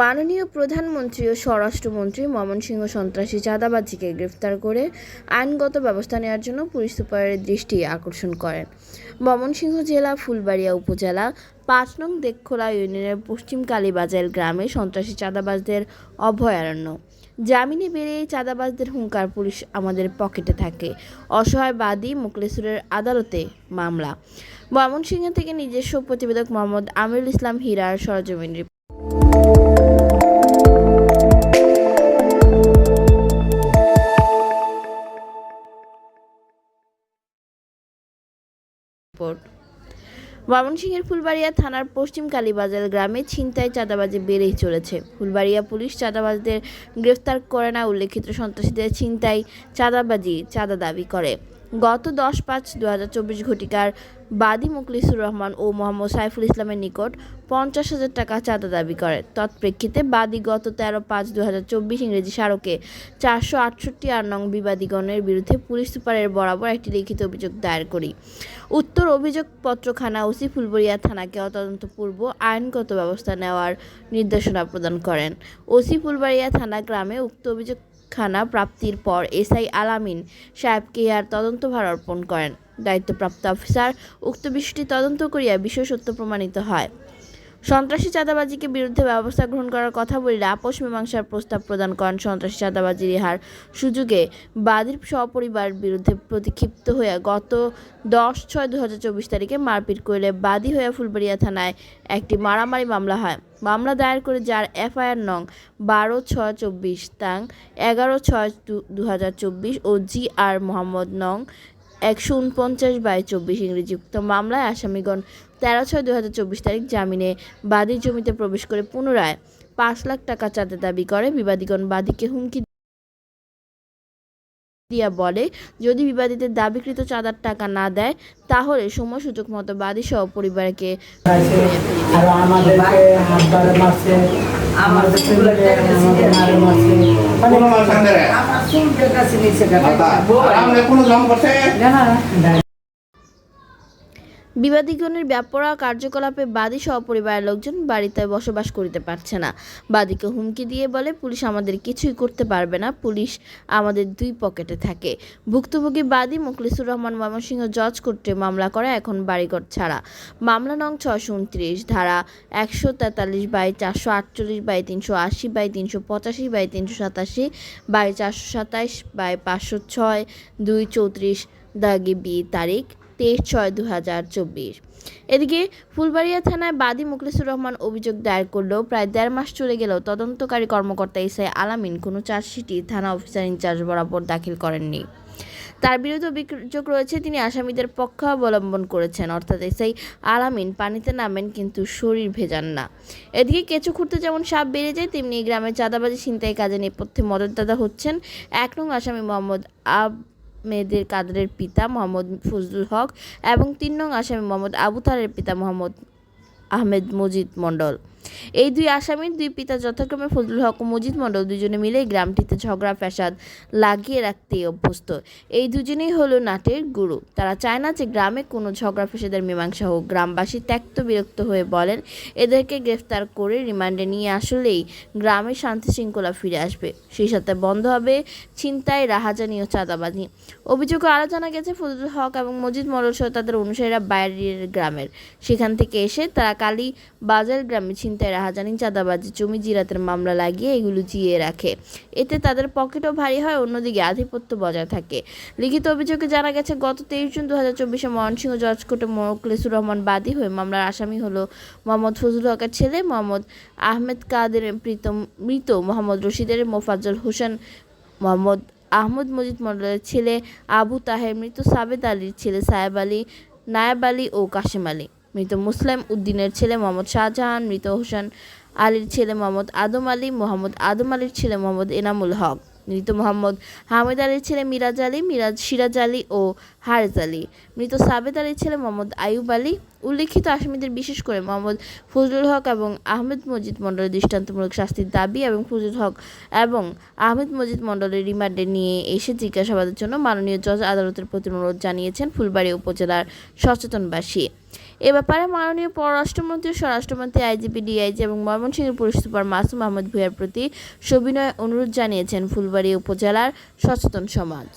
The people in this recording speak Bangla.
মাননীয় প্রধানমন্ত্রী ও স্বরাষ্ট্রমন্ত্রী ময়মনসিংহ সন্ত্রাসী চাঁদাবাজিকে গ্রেফতার করে আইনগত ব্যবস্থা নেওয়ার জন্য পুলিশ সুপারের দৃষ্টি আকর্ষণ করেন ময়মনসিংহ জেলা, ফুলবাড়িয়া উপজেলা, পাঁচ নং দেখখোলা ইউনিয়নের পশ্চিম কালীবাজার গ্রামে সন্ত্রাসী চাঁদাবাজদের অভয়ারণ্য। জামিনে বেরিয়ে চাঁদাবাজদের হুঙ্কার পুলিশ আমাদের পকেটে থাকে। অসহায় বাদী মুকলেসুরের আদালতে মামলা। ময়মনসিংহ থেকে নিজস্ব প্রতিবেদক মোহাম্মদ আমিরুল ইসলাম হীরার সরজমিন ময়মনসিংহের ফুলবাড়িয়া থানার পশ্চিম কালীবাজার গ্রামে ছিনতাই চাঁদাবাজি বেড়েই চলেছে। ফুলবাড়িয়া পুলিশ চাঁদাবাজদের গ্রেফতার করে না, উল্লেখিত সন্ত্রাসীদের ছিনতাই, চাঁদাবাজি, চাঁদা দাবি করে। গত দশ পাঁচ দু হাজার চব্বিশ ঘটিকার বাদী মুখলিসুর রহমান ও মোহাম্মদ সাইফুল ইসলামের নিকট পঞ্চাশ হাজার টাকা চাঁদা দাবি করে। তৎপ্রেক্ষিতে বাদী গত তেরো পাঁচ দু হাজার চব্বিশ ইংরেজি স্মারকে চারশো আটষট্টি আর নং বিবাদীগণের বিরুদ্ধে পুলিশ সুপারের বরাবর একটি লিখিত অভিযোগ দায়ের করি। উত্তর অভিযোগপত্র খানা ওসি ফুলবরিয়া থানাকে তদন্তপূর্ব আইনগত ব্যবস্থা নেওয়ার নির্দেশনা প্রদান করেন। ওসি ফুলবাড়িয়া থানা গ্রামে উক্ত অভিযোগ খানা প্রাপ্তির পর এসআই আলামিন সাহেবকে ইহার তদন্তভার অর্পণ করেন। দায়িত্বপ্রাপ্ত অফিসার উক্ত বিষয়টি তদন্ত করিয়া বিষয় সত্য প্রমাণিত হয়। সন্ত্রাসী চাঁদাবাজিকে বিরুদ্ধে ব্যবস্থা গ্রহণ করার কথা বলিলে আপোষ মীমাংসার প্রস্তাব প্রদান করেন সন্ত্রাসী চাঁদাবাজি রিহার সুযোগে বাদীর সপরিবার বিরুদ্ধে প্রতিক্ষিপ্ত হয়ে গত দশ ছয় দু তারিখে মারপিট করলে বাদী হয়ে ফুলবাড়িয়া থানায় একটি মারামারি মামলা হয়। মামলা দায়ের করে যার এফআইআর নং বারো ছয় চব্বিশ তাং এগারো ছয় দু ও জি আর মোহাম্মদ নং একশো উনপঞ্চাশ বাই চব্বিশ ইংরেজি উক্ত মামলায় আসামিগণ তেরো ছয় দু হাজার চব্বিশ তারিখ জামিনে বাদীর জমিতে প্রবেশ করে পুনরায় পাঁচ লাখ টাকা চাঁদা দাবি করে। বিবাদীগণ বাদীকে হুমকি দিয়া বলে যদি বিবাদীদের দাবিকৃত চাঁদার টাকা না দেয় তাহলে সময় সুযোগ মতো বাদী সহ পরিবারকে আছে বিবাদীগণের ব্যাপরা কার্যকলাপে বাদী সহ পরিবারের লোকজন বাড়িতে বসবাস করিতে পারছে না। বাদীকে হুমকি দিয়ে বলে, পুলিশ আমাদের কিছুই করতে পারবে না। পুলিশ আমাদের দুই পকেটে থাকে। ভুক্তভোগী বাদী মুখলিসুর রহমান ময়মনসিংহ জজ কোর্টে মামলা করে এখন বাড়িঘর ছাড়া। মামলা নং ছশো উনত্রিশ, ধারা একশো তেতাল্লিশ বাই চারশো আটচল্লিশ বাই তিনশো আশি বাই তিনশো পঁচাশি বাই তিনশো সাতাশি বাই চারশো সাতাশ বাই পাঁচশো ছয় দুই চৌত্রিশ দাগি বি তারিখ। তেইশ ছয় দু হাজার চব্বিশ। এদিকে ফুলবাড়িয়া থানায় বাদী মুখলিসুর রহমান অভিযোগ দায়ের করলেও প্রায় দেড় মাস চলে গেলেও তদন্তকারী কর্মকর্তা এসআই আলামিন কোনো চার্জশিটই থানা অফিসার ইনচার্জ বরাবর দাখিল করেননি। তার বিরুদ্ধে অভিযোগ রয়েছে, তিনি আসামিদের পক্ষ অবলম্বন করেছেন, অর্থাৎ এসআই আলামিন পানিতে নামেন কিন্তু শরীর ভেজান না। এদিকে কেঁচো খুঁড়তে যেমন সাপ বেড়ে যায়, তেমনি গ্রামের চাঁদাবাজি ছিনতাই কাজে নেপথ্যে মদতদাতা হচ্ছেন এক নং আসামি মোহাম্মদ আব মেয়েদের কাদরের পিতা মোহাম্মদ ফজলুল হক এবং তিন নং আসামি মোহাম্মদ আবু তারের পিতা মোহাম্মদ আহমেদ মজিদ মণ্ডল। এই দুই আসামির দুই পিতা যথাক্রমে ফজলুল হক ও মজিদ মণ্ডল দুজনে মিলে গ্রামটিতে ঝগড়া, ফ্যাসাদ লাগিয়ে রাখতে অভ্যস্ত। এই দুজনেই হলো নাটের গুরু। তারা চায় না যে গ্রামে কোনো ঝগড়া, ফ্যাসাদের মীমাংসা হোক। গ্রামবাসী ত্যক্ত বিরক্ত হয়ে বলেন, এদেরকে গ্রেফতার করে রিমান্ডে নিয়ে আসলেই গ্রামে শান্তি শৃঙ্খলা ফিরে আসবে। সেই সাথে বন্ধ হবে ছিনতাই, রাহাজানি ও চাঁদাবাজি। অভিযোগে আরও জানা গেছে, ফজলুল হক এবং মজিদ মণ্ডল সহ তাদের অনুসারীরা বাইরের গ্রামের। সেখান থেকে এসে তারা কালী বাজার গ্রামে ছিনতাই রাহাজানি চাঁদাবাজি জমি জিরাতের মামলা লাগিয়ে এগুলো জিয়ে রাখে। এতে তাদের পকেটও ভারী হয়, অন্যদিকে আধিপত্য বজায় থাকে। লিখিত অভিযোগে জানা গেছে, গত তেইশ জুন দু হাজার চব্বিশে ময়নসিংহ জজ কোর্টে মোকলেসুর রহমান বাদী হয়ে মামলার আসামি হলো মোহাম্মদ ফজলুল হকের ছেলে মোহাম্মদ আহমেদ কাদের প্রীতম মৃত মোহাম্মদ রশিদের মোফাজ্জল হোসেন মোহাম্মদ আহমদ মজিদ মণ্ডলের ছেলে আবু তাহের মৃত সাবেদ আলীর ছেলে সাহেব আলী, নায়াব আলী ও কাশেম আলী। মৃত মুসলিম উদ্দিনের ছেলে মোহাম্মদ শাহজাহান, মৃত হোসেন আলীর ছেলে মোহাম্মদ আদম আলী, মোহাম্মদ আদম আলীর ছেলে মোহাম্মদ এনামুল হক, মৃত মোহাম্মদ হামিদ আলীর ছেলে মিরাজ আলী, মিরাজ সিরাজ আলী ও হারেজ আলী, মৃত সাবেদ আলীর ছেলে মোহাম্মদ আয়ুব আলী, উল্লেখিত আসামিদের বিশেষ করে মোহাম্মদ ফজলুল হক এবং আহমেদ মজিদ মণ্ডলের দৃষ্টান্তমূলক শাস্তির দাবি এবং ফজলুল হক এবং আহমেদ মজিদ মণ্ডলের রিমান্ডে নিয়ে এসে জিজ্ঞাসাবাদের জন্য মাননীয় জজ আদালতের প্রতি অনুরোধ জানিয়েছেন ফুলবাড়ী উপজেলার সচেতনবাসী। এ ব্যাপারে মাননীয় পররাষ্ট্রমন্ত্রী, স্বরাষ্ট্রমন্ত্রী আইজিপি ডিআইজি এবং ময়মনসিংহের পুলিশ সুপার মাসুম আহমদ ভূঁইয়ার প্রতি সবিনয় অনুরোধ জানিয়েছেন ফুলবাড়ী উপজেলার সচেতন সমাজ।